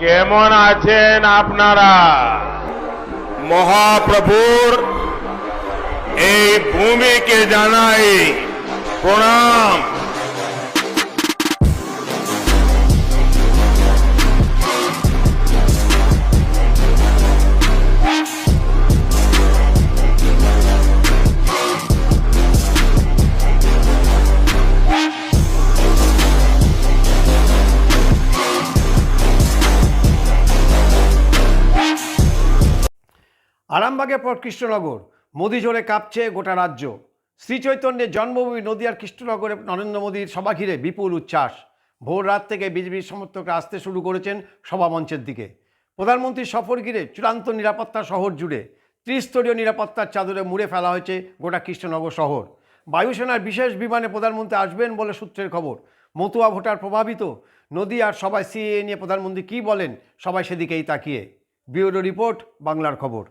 কেমন আছেন আপনারা? মহাপ্রভুর এই ভূমিকে জানাই প্রণাম। আরামবাগের পর কৃষ্ণনগর। মোদী জোরে কাঁপছে গোটা রাজ্য। শ্রী চৈতন্যের জন্মভূমি নদিয়ার কৃষ্ণনগরে নরেন্দ্র মোদীর সভা ঘিরে বিপুল উচ্ছ্বাস। ভোর রাত থেকে বিজেপির সমর্থকরা আসতে শুরু করেছেন সভামঞ্চের দিকে। প্রধানমন্ত্রীর সফর ঘিরে চূড়ান্ত নিরাপত্তা শহর জুড়ে ত্রিস্তরীয় নিরাপত্তার চাদরে মুড়ে ফেলা হয়েছে গোটা কৃষ্ণনগর শহর। বায়ুসেনার বিশেষ বিমানে প্রধানমন্ত্রী আসবেন বলে সূত্রের খবর। মতুয়া ভোটার প্রভাবিত। নদী আর সবাই সিএ নিয়ে প্রধানমন্ত্রী কী বলেন সবাই সেদিকেই তাকিয়ে। ব্যুরো রিপোর্ট, বাংলার খবর।